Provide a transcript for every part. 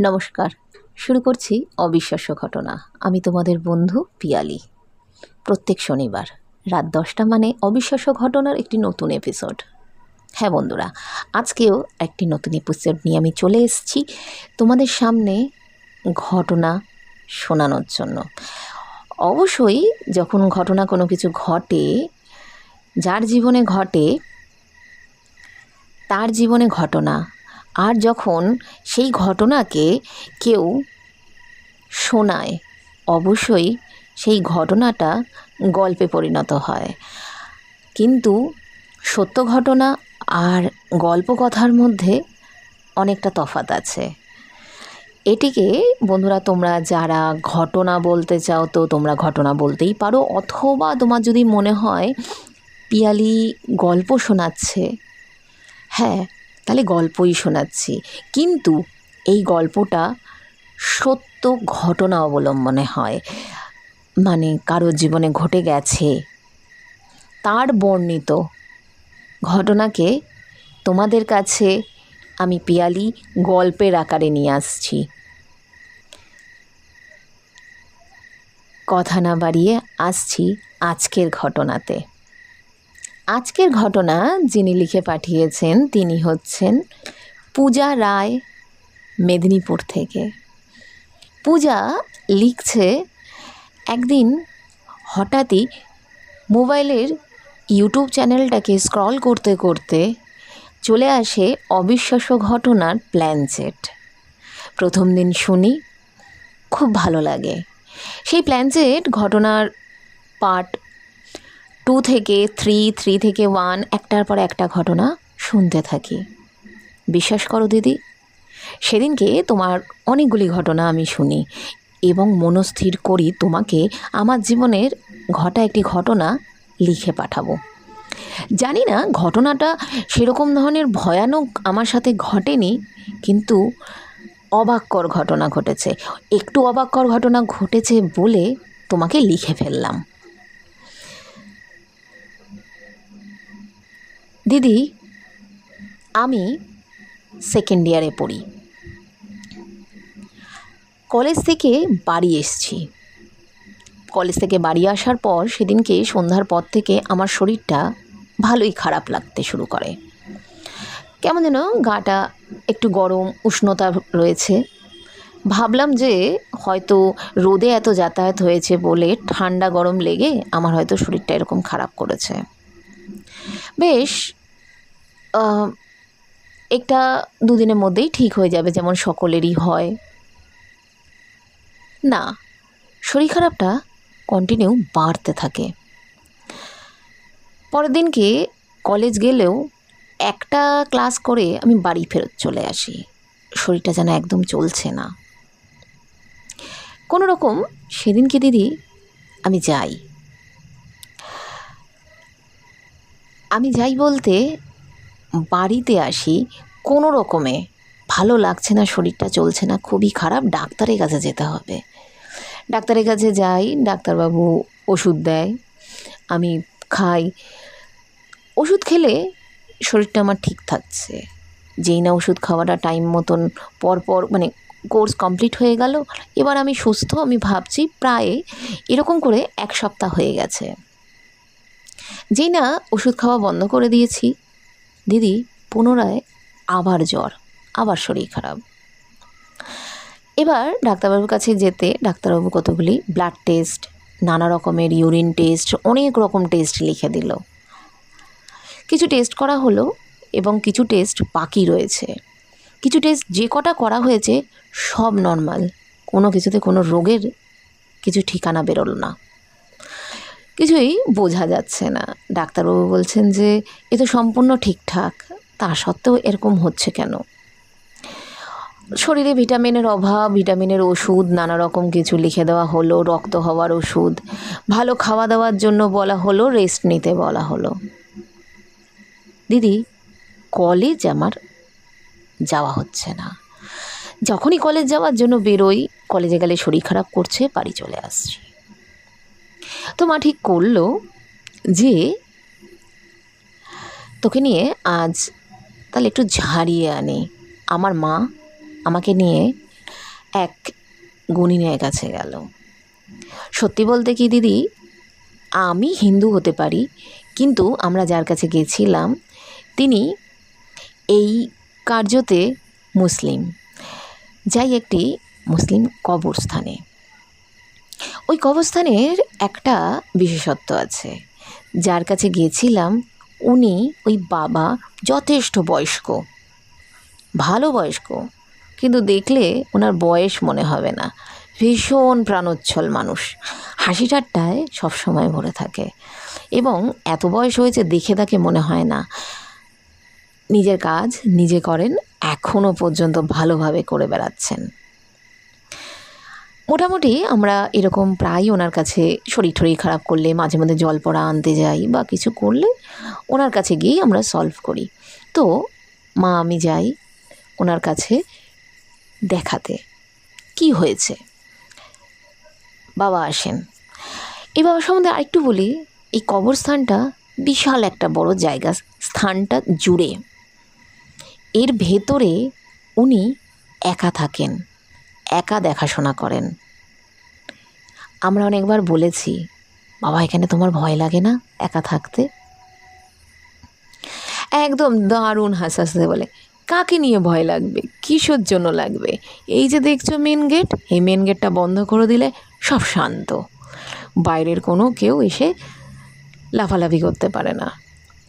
নমস্কার। শুরু করছি অবিশ্বাস্য ঘটনা। আমি তোমাদের বন্ধু পিয়ালি। প্রত্যেক শনিবার রাত দশটা মানে অবিশ্বাস্য ঘটনার একটি নতুন এপিসোড হ্যাঁ বন্ধুরা, আজকেও একটি নতুন এপিসোড নিয়ে আমি চলে এসেছি তোমাদের সামনে ঘটনা শোনানোর জন্য। অবশ্যই যখন ঘটনা কোনো কিছু ঘটে, যার জীবনে ঘটে, তার জীবনে ঘটনা আর যখন সেই ঘটনাকে কেউ শোনায়, অবশ্যই সেই ঘটনাটা গল্পে পরিণত হয়। কিন্তু সত্য ঘটনা আর গল্প কথার মধ্যে অনেকটা তফাত আছে। এটিকে বন্ধুরা তোমরা যারা ঘটনা বলতে চাও তো তোমরা ঘটনা বলতেই পারো, অথবা তোমার যদি মনে হয় পিয়ালি গল্প শোনাচ্ছে হ্যাঁ তাহলে গল্পই শোনাচ্ছি। কিন্তু এই গল্পটা সত্য ঘটনা অবলম্বনে হয়। মানে কারোর জীবনে ঘটে গেছে, তার বর্ণিত ঘটনাকে তোমাদের কাছে আমি পিয়ালি গল্পের আকারে নিয়ে আসছি। কথা না বাড়িয়ে আসছি আজকের ঘটনাতে। আজকের ঘটনা যিনি লিখে পাঠিয়েছেন, তিনি হচ্ছেন পূজা রায় মেদিনীপুর থেকে। পূজা লিখছে, একদিন হঠাৎই মোবাইলের ইউটিউব চ্যানেলটাকে স্ক্রল করতে করতে চলে আসে অবিশ্বাস্য ঘটনার প্ল্যানচেট প্রথম দিন শুনি, খুব ভালো লাগে। সেই প্ল্যানচেট ঘটনার পার্ট টু থেকে থ্রি থ্রি থেকে ওয়ান, একটার পর একটা ঘটনা শুনতে থাকি। বিশ্বাস করো দিদি, সেদিনকে তোমার অনেকগুলি ঘটনা আমি শুনি এবং মনস্থির করি তোমাকে আমার জীবনের ঘটা একটি ঘটনা লিখে পাঠাবো। জানি না ঘটনাটা সেরকম ধরনের ভয়ানক আমার সাথে ঘটেনি, কিন্তু অবাক্কর ঘটনা ঘটেছে। একটু অবাক্কর ঘটনা ঘটেছে বলে তোমাকে লিখে ফেললাম। দিদি, আমি সেকেন্ড ইয়ারে পড়ি। কলেজ থেকে বাড়ি এসছি। কলেজ থেকে বাড়ি আসার পর সেদিনকে সন্ধ্যার পর থেকে আমার শরীরটা ভালোই খারাপ লাগতে শুরু করে। কেমন যেন গাটা একটু গরম, উষ্ণতা রয়েছে। ভাবলাম যে হয়তো রোদে এত যাতায়াত হয়েছে বলে ঠান্ডা গরম লেগে আমার হয়তো শরীরটা এরকম খারাপ করেছে। বেশ একটা দুদিনের মধ্যেই ঠিক হয়ে যাবে যেমন সকলেরই হয়। না, শরীর খারাপটা কন্টিনিউ বাড়তে থাকে। পরের দিনকে কলেজ গেলেও একটা ক্লাস করে আমি বাড়ি ফেরত চলে আসি। শরীরটা যেন একদম চলছে না। কোনো রকম সেদিনকে দিদি আমি যাই। আমি যাই বলতে বাড়িতে আসি, কোনো রকমে ভালো লাগছে না, শরীরটা চলছে না, খুবই খারাপ, ডাক্তারের কাছে যেতে হবে। ডাক্তারের কাছে যাই, ডাক্তারবাবু ওষুধ দেয়, আমি খাই। ওষুধ খেলে শরীরটা আমার ঠিক থাকছে। যেই না ওষুধ খাওয়াটা টাইম মতন পর পর মানে কোর্স কমপ্লিট হয়ে গেল, এবার আমি সুস্থ, আমি ভাবছি প্রায় এরকম করে এক সপ্তাহ হয়ে গেছে। যেই না ওষুধ খাওয়া বন্ধ করে দিয়েছি দিদি পুনরায় আবার জ্বর, আবার শরীর খারাপ। এবার ডাক্তারবাবুর কাছে যেতে ডাক্তারবাবু কতগুলি ব্লাড টেস্ট নানা রকমের ইউরিন টেস্ট অনেক রকম টেস্ট লিখে দিল। কিছু টেস্ট করা হলো এবং কিছু টেস্ট বাকি রয়েছে। কিছু টেস্ট যে কটা করা হয়েছে সব নর্মাল কোনো কিছুতে কোনো রোগের কিছু ঠিকানা বেরোলো না। কিছুই বোঝা যাচ্ছে না। ডাক্তারবাবু বলছেন যে, এ তো সম্পূর্ণ ঠিকঠাক, তা সত্ত্বেও এরকম হচ্ছে কেন? শরীরে ভিটামিনের অভাব, ভিটামিনের ওষুধ, নানা রকম কিছু লিখে দেওয়া হলো, রক্ত হওয়ার ওষুধ, ভালো খাওয়া দাওয়ার জন্য বলা হলো, রেস্ট নিতে বলা হলো। দিদি, কলেজ আমার যাওয়া হচ্ছে না। যখনই কলেজ যাওয়ার জন্য বেরোই, কলেজে গেলে শরীর খারাপ করছে, বাড়ি চলে আসছি। তো মা ঠিক করল যে তোকে নিয়ে আজ তাহলে একটু ঝাড়িয়ে আনি। আমার মা আমাকে নিয়ে এক গুণিনের কাছে গেল। সত্যি বলতে কি দিদি, আমি হিন্দু হতে পারি, কিন্তু আমরা যার কাছে গেছিলাম, তিনি এই কার্যতে মুসলিম। যাই একটি মুসলিম কবরস্থানে। ওই কবরস্থানের একটা বিশেষত্ব আছে। যার কাছে গিয়েছিলাম, উনি ওই বাবা যথেষ্ট বয়স্ক। ভালো বয়স্ক, কিন্তু দেখলে ওনার বয়স মনে হবে না। ভীষণ প্রাণোচ্ছল মানুষ। হাসি ঠাট্টায় সবসময় ভরে থাকে। এবং এত বয়স হয়েছে দেখে তাকে মনে হয় না। নিজের কাজ নিজে করেন এখনও পর্যন্ত ভালোভাবে করে বেড়াচ্ছেন। মোটামুটি আমরা এরকম প্রায় ওনার কাছে শরীর টরীর খারাপ করলে মাঝে মধ্যে জল পড়া আনতে যাই বা কিছু করলে ওনার কাছে গিয়েই আমরা সলভ করি। তো মা, আমি যাই ওনার কাছে দেখাতে। কি হয়েছে? বাবা আসেন। এই বাবা সম্বন্ধে আরেকটু বলি, এই কবরস্থানটা বিশাল একটা বড় জায়গা, স্থানটা জুড়ে। এর ভেতরে উনি একা থাকেন। একা দেখাশোনা করেন। আমরা অনেকবার বলেছি, বাবা, এখানে তোমার ভয় লাগে না একা থাকতে? একদম দারুণ হাসাতে বলে। কাকে নিয়ে ভয় লাগবে? কিসের জন্য লাগবে? এই যে দেখছ মেন গেট এই মেন গেটটা বন্ধ করে দিলে সব শান্ত। বাইরের কোনো কেউ এসে লাফালাফি করতে পারে না।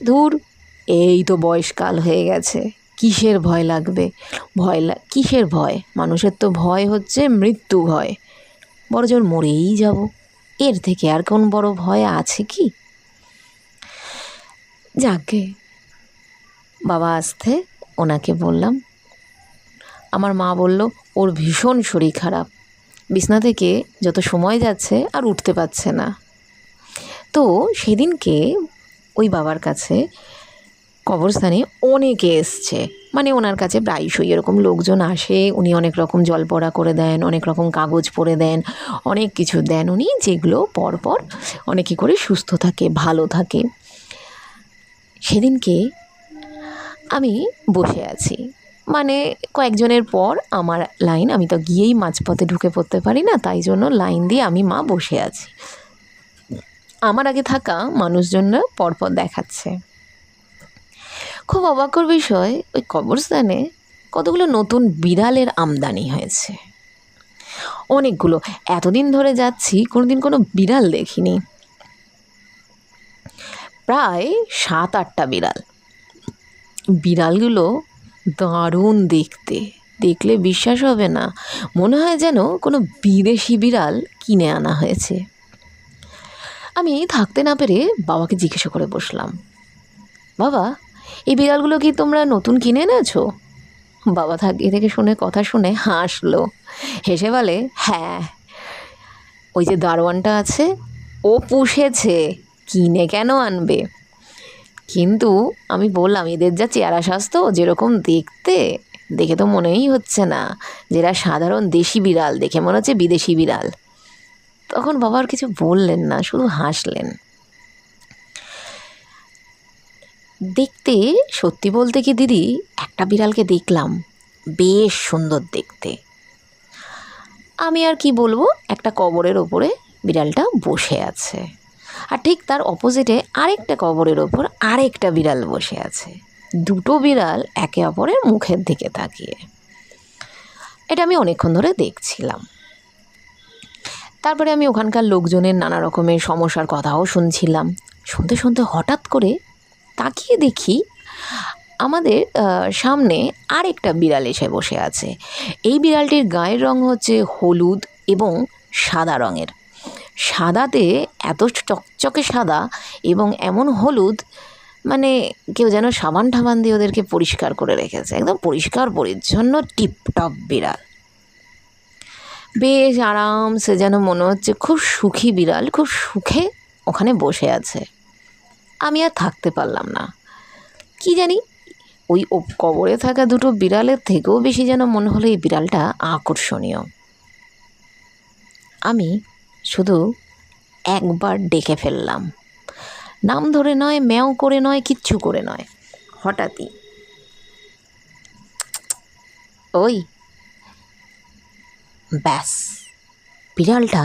দূর এই তো বয়সকাল হয়ে গেছে। কিসের ভয় লাগবে? ভয় লা কিসের ভয়? মানুষের তো ভয় হচ্ছে মৃত্যু ভয়। বড় জোর মরেই যাব। এর থেকে আর কোন বড় ভয় আছে কি? যাকে বাবা আসতে ওনাকে বললাম। আমার মা বলল, ওর ভীষণ শরীর খারাপ। বিছনা থেকে যত সময় যাচ্ছে আর উঠতে পারছে না। তো সেদিনকে ওই বাবার কাছে কবরস্থানে অনেকে এসছে। মানে ওনার কাছে প্রায়শই এরকম লোকজন আসে, উনি অনেক রকম জল পড়া করে দেন, অনেক রকম কাগজ পরে দেন, অনেক কিছু দেন উনি যেগুলো পরপর অনেকে করে সুস্থ থাকে, ভালো থাকে। সেদিনকে আমি বসে আছি। মানে কয়েকজনের পর আমার লাইন, আমি তো গিয়েই মাঝপথে ঢুকে পড়তে পারি না, তাই জন্য লাইন দিয়ে আমি মা বসে আছি। আমার আগে থাকা মানুষজনরা পরপর দেখাচ্ছে। খুব অবাকর বিষয়, ওই কবরস্থানে কতগুলো নতুন বিড়ালের আমদানি হয়েছে। অনেকগুলো। এতদিন ধরে যাচ্ছি, কোনোদিন কোনো বিড়াল দেখিনি। প্রায় সাত আটটা বিড়াল। বিড়ালগুলো দারুণ দেখতে। দেখলে বিশ্বাস হবে না, মনে হয় যেন কোনো বিদেশি বিড়াল কিনে আনা হয়েছে। আমি থাকতে না পেরে বাবাকে জিজ্ঞাসা করে বসলাম। বাবা এই বিড়ালগুলো কি তোমরা নতুন কিনে এনেছো? বাবা থাকিয়ে থেকে শুনে, কথা শুনে হাসলো। হেসে বলে হ্যাঁ ওই যে দারোয়ানটা আছে, ও পুষেছে, কিনে কেন আনবে? কিন্তু আমি বললাম, এদের যা চেহারা স্বাস্থ্য, যেরকম দেখতে, দেখে তো মনেই হচ্ছে না যেটা সাধারণ দেশি বিড়াল, দেখে মনে হচ্ছে বিদেশি বিড়াল। তখন বাবার কিছু বললেন না, শুধু হাসলেন। দেখতে, সত্যি বলতে কি দিদি, একটা বিড়ালকে দেখলাম। বেশ সুন্দর দেখতে। আমি আর কি বলব, একটা কবরের ওপরে বিড়ালটা বসে আছে। আর ঠিক তার অপোজিটে আরেকটা কবরের ওপর আরেকটা বিড়াল বসে আছে। দুটো বিড়াল একে অপরের মুখের দিকে তাকিয়ে। এটা আমি অনেকক্ষণ ধরে দেখছিলাম। তারপরে আমি ওখানকার লোকজনের নানা রকমের সমস্যার কথাও শুনছিলাম। শুনতে শুনতে হঠাৎ করে তাকিয়ে দেখি আমাদের সামনে আরেকটা বিড়াল এসে বসে আছে। এই বিড়ালটির গায়ের রং হচ্ছে হলুদ এবং সাদা রঙের। সাদাতে এত চকচকে সাদা এবং এমন হলুদ মানে কেউ যেন সাবান ঠাবান দিয়ে ওদেরকে পরিষ্কার করে রেখেছে। একদম পরিষ্কার, পরিচ্ছন্ন, টিপটপ বিড়াল। বেশ আরামসে যেন মনে হচ্ছে খুব সুখী বিড়াল, খুব সুখে ওখানে বসে আছে। আমি আর থাকতে পারলাম না। কি জানি? ওই কবরে থাকা দুটো বিড়ালের থেকেও বেশি যেন মনে হলো এই বিড়ালটা আকর্ষণীয়। আমি শুধু একবার ডেকে ফেললাম। নাম ধরে নয়, ম্যাও করে নয়, কিচ্ছু করে নয়। হঠাৎই ওই ব্যাস, বিড়ালটা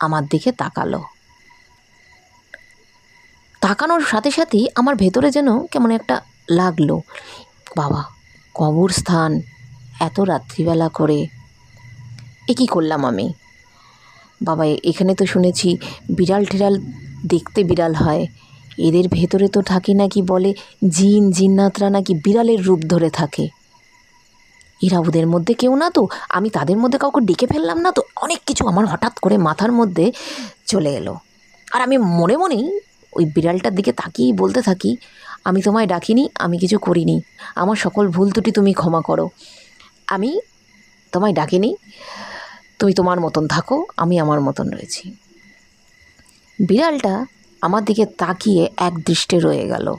আমার দিকে তাকালো। তাকানোর সাথে সাথেই আমার ভেতরে যেন কেমন একটা লাগল। বাবা, কবরস্থান এত রাত্রিবেলা করে। এ কী করলাম আমি? বাবা এখানে তো শুনেছি বিড়াল টিড়াল দেখতে বিড়াল হয়। এদের ভেতরে তো থাকে নাকি বলে জিন, জিন্নাতরা নাকি বিড়ালের রূপ ধরে থাকে। এরা ওদের মধ্যে কেউ না তো? আমি তাদের মধ্যে কাউকে ডেকে ফেললাম না তো? অনেক কিছু আমার হঠাৎ করে মাথার মধ্যে চলে এলো। আর আমি মনে মনেই ওই বিড়ালটার দিকে তাকিয়েই বলতে থাকি, আমি তোমায় ডাকিনি, আমি কিছু করিনি। আমার সকল ভুল ত্রুটি তুমি ক্ষমা করো। আমি তোমায় ডাকিনি, তুমি তোমার মতন থাকো, আমি আমার মতন রয়েছি। বিড়ালটা আমার দিকে তাকিয়ে এক দৃষ্টে রয়ে গেল।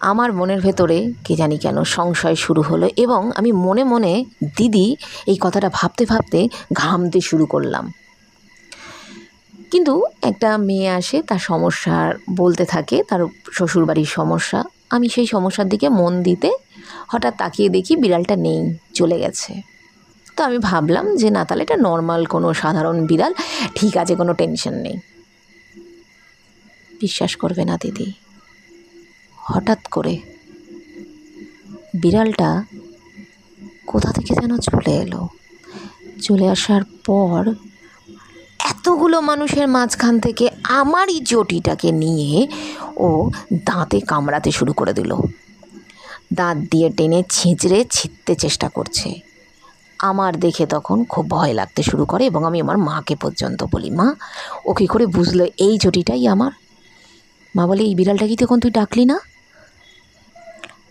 আমার মনের ভেতরে কে জানি কেন সংশয় শুরু হলো এবং আমি মনে মনে দিদি এই কথাটা ভাবতে ভাবতে ঘামতে শুরু করলাম। কিন্তু একটা মেয়ে আসে, তার সমস্যার বলতে থাকে, তার শ্বশুরবাড়ির সমস্যা। আমি সেই সমস্যার দিকে মন দিতে হঠাৎ তাকিয়ে দেখি বিড়ালটা নেই, চলে গেছে। তো আমি ভাবলাম যে না, তাহলে এটা নর্মাল কোনো সাধারণ বিড়াল, ঠিক আছে, কোনো টেনশন নেই। বিশ্বাস করবে না দিদি। হঠাৎ করে বিড়ালটা কোথা থেকে যেন চলে এলো? চলে আসার পর এতগুলো মানুষের মাঝখান থেকে আমারই জটিটাকে নিয়ে ও দাঁতে কামড়াতে শুরু করে দিল। দাঁত দিয়ে টেনে ছিঁচড়ে ছিঁড়তে চেষ্টা করছে। আমার দেখে তখন খুব ভয় লাগতে শুরু করে এবং আমি আমার মাকে পর্যন্ত বলি, মা, ও কী করে বুঝলো এই জটিটাই আমার? মা বলে, এই বিড়ালটা কি তখন তুই ডাকলি না?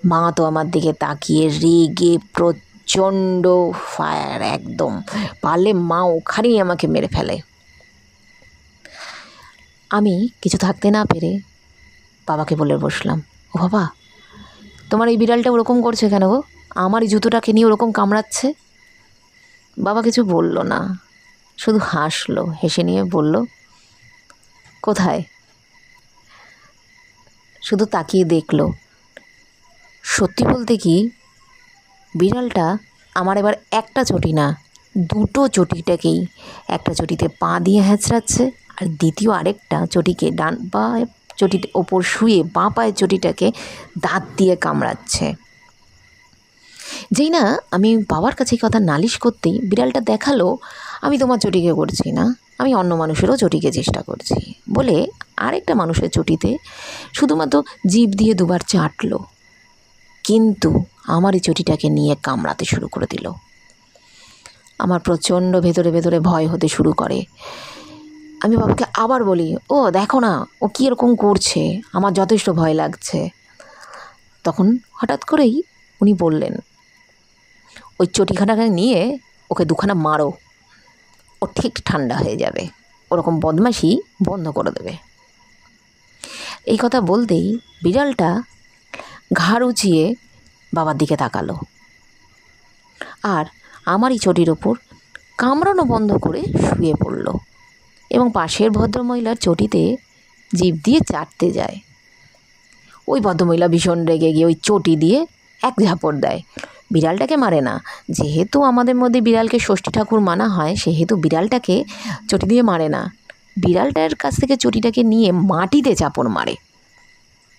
মা তো আমার দিকে তাকিয়ে রেগে প্রচণ্ড ফায়ার একদম। পারলে মা ওখানেই আমাকে মেরে ফেলে। আমি কিছু থাকতে না পেরে বাবাকে বলে বসলাম, ও বাবা, তোমার এই বিড়ালটা ওরকম করছে কেন গো? আমার এই জুতোটাকে নিয়ে ওরকম কামড়াচ্ছে? বাবা কিছু বলল না, শুধু হাসলো, হেসে নিয়ে বলল, কোথায়? শুধু তাকিয়ে দেখল, সত্যি বলতে কি, বিড়ালটা আমার এবার একটা চটি না, দুটো চটিটাকেই একটা চটিতে পা দিয়ে হ্যাঁচড়াচ্ছে আর দ্বিতীয় আরেকটা চটিকে ডান বা চটির ওপর শুয়ে বাঁ পায়ের চটিটাকে দাঁত দিয়ে কামড়াচ্ছে। যেই না আমি বাবার কাছে কথা নালিশ করতেই বিড়ালটা দেখাল, আমি তোমার চটিকে করছি না, আমি অন্য মানুষেরও চটিকে চেষ্টা করছি। বলে আরেকটা মানুষের চটিতে শুধুমাত্র জিভ দিয়ে দুবার চাটলো, কিন্তু আমার এই চটিটাকে নিয়ে কামড়াতে শুরু করে দিল। আমার প্রচণ্ড ভেতরে ভেতরে ভয় হতে শুরু করে। আমি বাবাকে আবার বলি, ও, দেখো না, ও কী এরকম করছে? আমার যথেষ্ট ভয় লাগছে। তখন হঠাৎ করেই উনি বললেন, ওই চটিখানাকে নিয়ে ওকে দুখানা মারো। ও ঠিক ঠান্ডা হয়ে যাবে। ওরকম বদমাশি বন্ধ করে দেবে। এই কথা বলতেই বিড়ালটা ঘাড় উঁচিয়ে বাবার দিকে তাকালো। আর আমারই চটির ওপর কামড়ানো বন্ধ করে শুয়ে পড়ল। এবং পাশের ভদ্রমহিলার চটিতে জিভ দিয়ে চাটতে যায়। ওই ভদ্রমহিলা ভীষণ রেগে গিয়ে ওই চটি দিয়ে এক ঝাপড় দেয়। বিড়ালটাকে মারে না। যেহেতু আমাদের মধ্যে বিড়ালকে ষষ্ঠী ঠাকুর মানা হয়, সেহেতু বিড়ালটাকে চটি দিয়ে মারে না। বিড়ালটার কাছ থেকে চটিটাকে নিয়ে মাটিতে চাপড় মারে।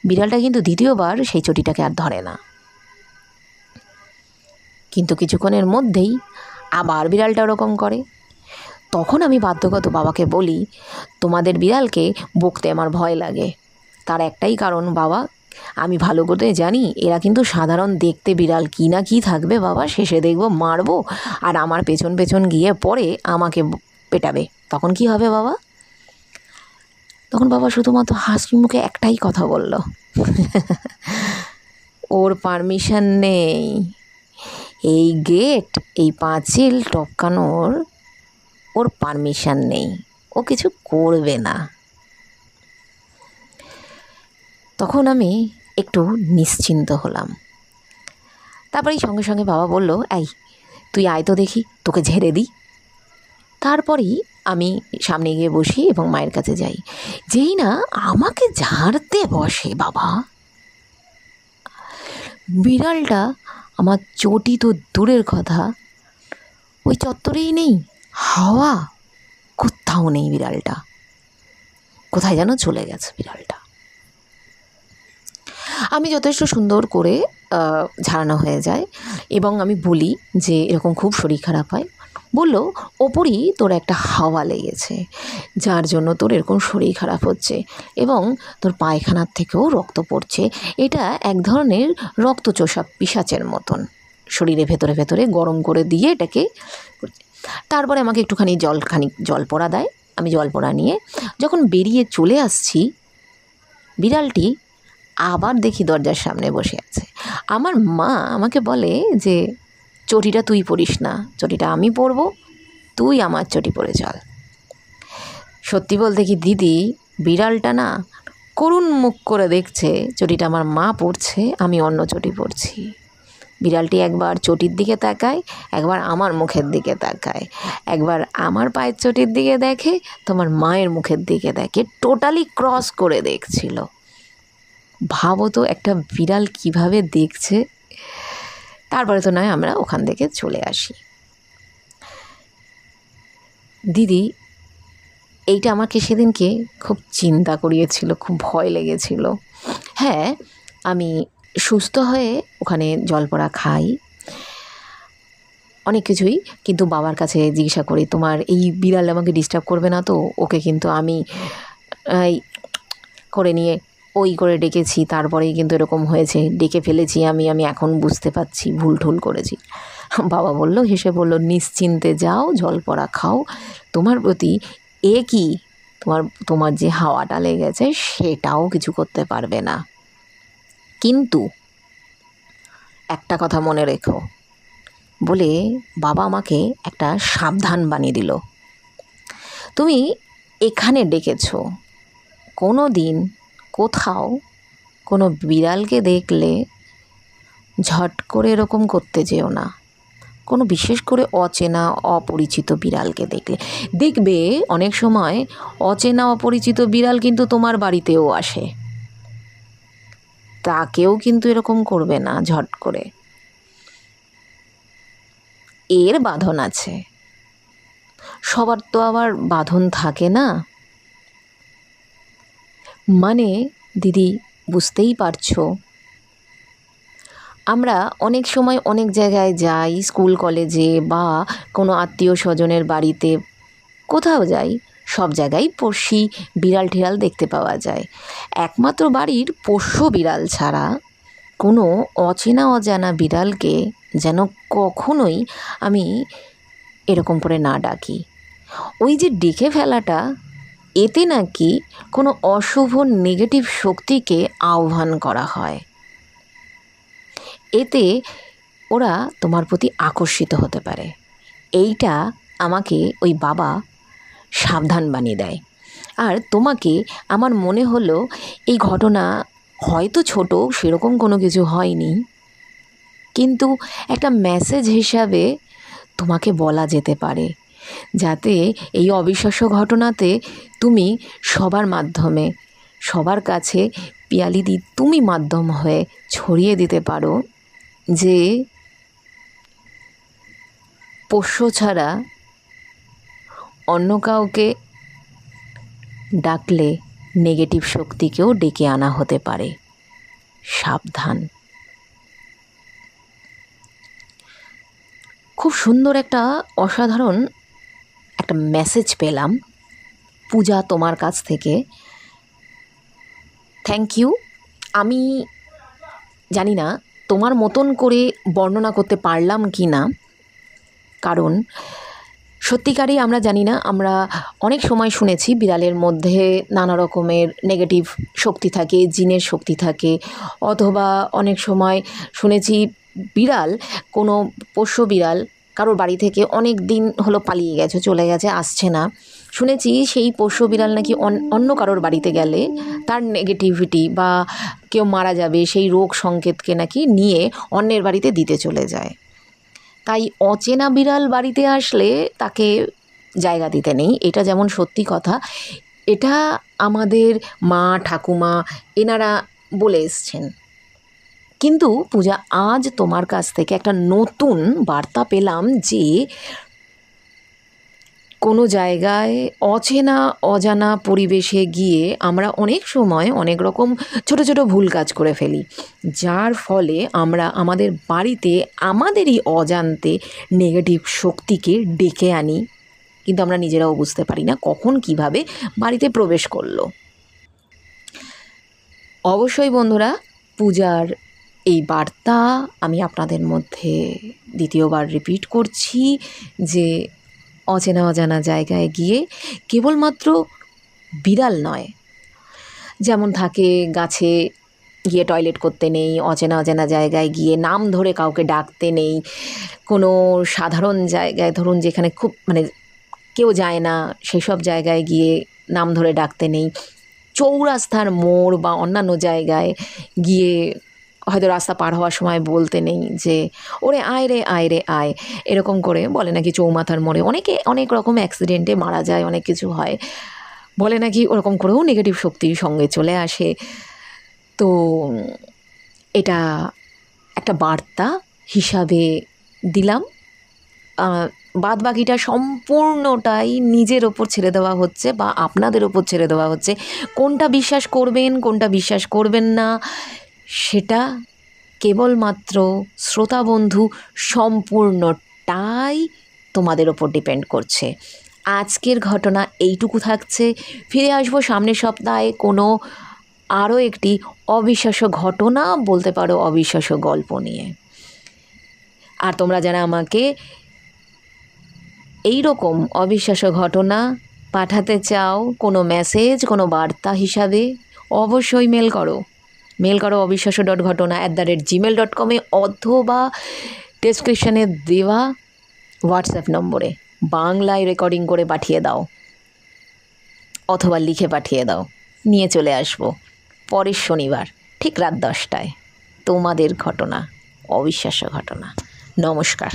বিড়ালটা কিন্তু দ্বিতীয়বার সেই চটিটাকে আর ধরে না। কিন্তু কিছুক্ষণের মধ্যেই আবার বিড়ালটা ওরকম করে। তখন আমি বাধ্যগত বাবাকে বলি, তোমাদের বিড়ালকে বকতে আমার ভয় লাগে। তার একটাই কারণ, বাবা, আমি ভালো করে জানি, এরা কিন্তু সাধারণ দেখতে বিড়াল কী না কী থাকবে, বাবা, শেষে দেখব মারবো আর আমার পেছন পেছন গিয়ে পরে আমাকে পেটাবে। তখন কি হবে, বাবা? তখন বাবা শুধুমাত্র হাসি মুখে একটাই কথা বলল, ওর পারমিশন নেই। এই গেট, এই পাঁচিল টপকানোর ওর পারমিশন নেই। ও কিছু করবে না। তখন আমি একটু নিশ্চিন্ত হলাম। তারপরেই সঙ্গে সঙ্গে বাবা বলল, এই, তুই আয় তো দেখি, তোকে ঝেড়ে দিই। তারপরেই আমি সামনে গিয়ে বসি এবং মায়ের কাছে যাই। যেই না আমাকে ঝাড়তে বসে বাবা। বিড়ালটা আমার চটি তো দূরের কথা, ওই চত্বরেই নেই। হাওয়া? কোথাও নেই বিড়ালটা। কোথায় যেন চলে গেছে বিড়ালটা। আমি যথেষ্ট সুন্দর করে ঝাড়ানো হয়ে যায় এবং আমি বলি যে এরকম খুব শরীর খারাপ হয়। বলল, ওপরই তোর একটা হাওয়া লেগেছে, যার জন্য তোর এরকম শরীর খারাপ হচ্ছে এবং তোর পায়খানার থেকেও রক্ত পড়ছে। এটা এক ধরনের রক্তচোষা পিসাচের মতন। শরীরে ভেতরে ভেতরে গরম করে দিয়ে এটাকে তারপরে আমাকে একটুখানি জল খানি জল পড়া দেয়। আমি জল পড়া নিয়ে যখন বেরিয়ে চলে আসছি, বিড়ালটি আবার দেখি দরজার সামনে বসে আছে। আমার মা আমাকে বলে যে, চটিটা তুই পরিস না, চটিটা আমি পরবো তুই আমার চটি পরে চল। সত্যি বলতে কি দিদি, বিড়ালটা না করুণ মুখ করে দেখছে, চটিটা আমার মা পড়ছে, আমি অন্য চটি পরছি বিড়ালটি একবার চটির দিকে তাকায়, একবার আমার মুখের দিকে তাকায়। একবার আমার পায়ের চটির দিকে দেখে, তোমার মায়ের মুখের দিকে দেখে। টোটালি ক্রস করে দেখছিল। ভাবো তো একটা বিড়াল কীভাবে দেখছে। তারপরে তো নয়, আমরা ওখান থেকে চলে আসি। দিদি, এইটা আমাকে সেদিনকে খুব চিন্তা করিয়েছিল, খুব ভয় লেগেছিল। হ্যাঁ আমি সুস্থ হয়ে ওখানে জল পড়া খাই। অনেক কিছুই, কিন্তু বাবার কাছে জিজ্ঞাসা করি, তোমার এই বিড়াল আমাকে ডিস্টার্ব করবে না তো? ওকে কিন্তু আমি করে নিয়ে ওই করে ডেকেছি, তারপরেই কিন্তু এরকম হয়েছে। ডেকে ফেলেছি আমি আমি এখন বুঝতে পারছি, ভুল ঠুল করেছি। বাবা বলল, হেসে বলল, নিশ্চিন্তে যাও, জল পড়া খাও। তোমার প্রতি এ কি? তোমার তোমার যে হাওয়াটা লেগেছে, সেটাও কিছু করতে পারবে না। কিন্তু একটা কথা মনে রেখো। বলে বাবা আমাকে একটা সাবধান বানিয়ে দিল। তুমি এখানে ডেকেছো। কোনো দিন কোথাও কোনো বিড়ালকে দেখলে ঝট করে এরকম করতে যেও না। কোনো বিশেষ করে অচেনা, অপরিচিত বিড়ালকে দেখলে। দেখবে অনেক সময় অচেনা, অপরিচিত বিড়াল কিন্তু তোমার বাড়িতেও আসে। তাকেও কিন্তু এরকম করবে না, ঝট করে। এর বাঁধন আছে। সবার তো আবার বাঁধন থাকে না। মানে দিদি, বুঝতেই পারছ। আমরা অনেক সময় অনেক জায়গায় যাই, স্কুল, কলেজে বা কোনো আত্মীয় স্বজনের বাড়িতে, কোথাও যাই। সব জায়গায় পোষ্যি বিড়াল টিড়াল দেখতে পাওয়া যায়। একমাত্র বাড়ির পোষ্য বিড়াল ছাড়া কোনো অচেনা অজানা বিড়ালকে যেন কখনোই আমি এরকম করে না ডাকি। ওই যে ডেকে ফেলাটা, এতে নাকি কোনো অশুভ নেগেটিভ শক্তিকে আহ্বান করা হয়। এতে ওরা তোমার প্রতি আকর্ষিত হতে পারে। এইটা আমাকে ওই বাবা সাবধান বানিয়ে দেয়। আর তোমাকে আমার মনে হলো এই ঘটনা হয়তো ছোট, সেরকম কোনো কিছু হয়নি। কিন্তু একটা মেসেজ হিসাবে তোমাকে বলা যেতে পারে, যাতে এই অবিশ্বাস্য ঘটনাতে তুমি সবার মাধ্যমে, সবার কাছে পিয়ালি পিয়ালিদি তুমি মাধ্যম হয়ে ছড়িয়ে দিতে পারো যে পোষ্য ছাড়া অন্য কাউকে ডাকলে নেগেটিভ শক্তিকেও ডেকে আনা হতে পারে। সাবধান। খুব সুন্দর একটা অসাধারণ একটা মেসেজ পেলাম। পূজা তোমার কাছ থেকে। থ্যাংক ইউ আমি জানি না তোমার মতন করে বর্ণনা করতে পারলাম কি না কারণ সত্যিকারই আমরা জানি না, আমরা অনেক সময় শুনেছি বিড়ালের মধ্যে নানা রকমের নেগেটিভ শক্তি থাকে, জিনের শক্তি থাকে, অথবা অনেক সময় শুনেছি বিড়াল, কোনো পোষ্য বিড়াল কারোর বাড়ি থেকে অনেক দিন হলো পালিয়ে গেছে, চলে গেছে, আসছে না। শুনেছি সেই পোষ্য বিড়াল নাকি অন- অন্য কারোর বাড়িতে গেলে তার নেগেটিভিটি বা কেউ মারা যাবে সেই রোগ সংকেতকে নাকি নিয়ে অন্যের বাড়িতে দিতে চলে যায়। তাই অচেনা বিড়াল বাড়িতে আসলে তাকে জায়গা দিতে নেই। এটা যেমন সত্যি কথা, এটা আমাদের মা, ঠাকুমা, এনারা বলে এসছেন। কিন্তু পূজা, আজ তোমার কাছ থেকে একটা নতুন বার্তা পেলাম যে কোনো জায়গায় অচেনা, অজানা পরিবেশে গিয়ে আমরা অনেক সময় অনেক রকম ছোট ছোট ভুল কাজ করে ফেলি। যার ফলে আমরা আমাদের বাড়িতে আমাদেরই অজান্তে নেগেটিভ শক্তিকে ডেকে আনি। কিন্তু আমরা নিজেরাও বুঝতে পারি না কখন কীভাবে বাড়িতে প্রবেশ করল। অবশ্যই বন্ধুরা, পূজার এই বার্তা আমি আপনাদের মধ্যে দ্বিতীয়বার রিপিট করছি যে অচেনা অজানা জায়গায় গিয়ে কেবলমাত্র বিড়াল নয়। যেমন থাকে গাছে গিয়ে টয়লেট করতে নেই, অচেনা অচেনা জায়গায় গিয়ে নাম ধরে কাউকে ডাকতে নেই। কোনো সাধারণ জায়গায় ধরুন যেখানে খুব মানে কেউ যায় না, সেসব জায়গায় গিয়ে নাম ধরে ডাকতে নেই। চৌরাস্তার মোড় বা অন্যান্য জায়গায় গিয়ে হয়তো রাস্তা পার হওয়ার সময় বলতে নেই যে, ওরে আয় রে আয় রে, আয়। এরকম করে বলে নাকি চৌমাথার মোড়ে। অনেকে অনেক রকম অ্যাক্সিডেন্টে মারা যায়, অনেক কিছু হয়। বলে নাকি ওরকম করেও নেগেটিভ শক্তি সঙ্গে চলে আসে। তো এটা একটা বার্তা হিসাবে দিলাম। বাদ বাকিটা সম্পূর্ণটাই নিজের ওপর ছেড়ে দেওয়া হচ্ছে বা আপনাদের ওপর ছেড়ে দেওয়া হচ্ছে। কোনটা বিশ্বাস করবেন, কোনটা বিশ্বাস করবেন না সেটা কেবলমাত্র শ্রোতা বন্ধু সম্পূর্ণটাই তোমাদের ওপর ডিপেন্ড করছে। আজকের ঘটনা এইটুকু থাকছে। ফিরে আসব সামনের সপ্তাহে কোনো আরও একটি অবিশ্বাস্য ঘটনা বলতে পারো অবিশ্বাস্য গল্প নিয়ে। আর তোমরা যারা আমাকে এই রকম অবিশ্বাস্য ঘটনা পাঠাতে চাও, কোনো মেসেজ কোনো বার্তা হিসাবে, অবশ্যই মেল করো। মেল করো অবিশ্বাস্য ডট ঘটনা at the rate Gmail dot কমে অথবা ডেসক্রিপশানে দেওয়া হোয়াটসঅ্যাপ নম্বরে বাংলায় রেকর্ডিং করে পাঠিয়ে দাও অথবা লিখে পাঠিয়ে দাও। নিয়ে চলে আসব পরের শনিবার, ঠিক রাত দশটায়। তোমাদের ঘটনা, অবিশ্বাস্য ঘটনা। নমস্কার।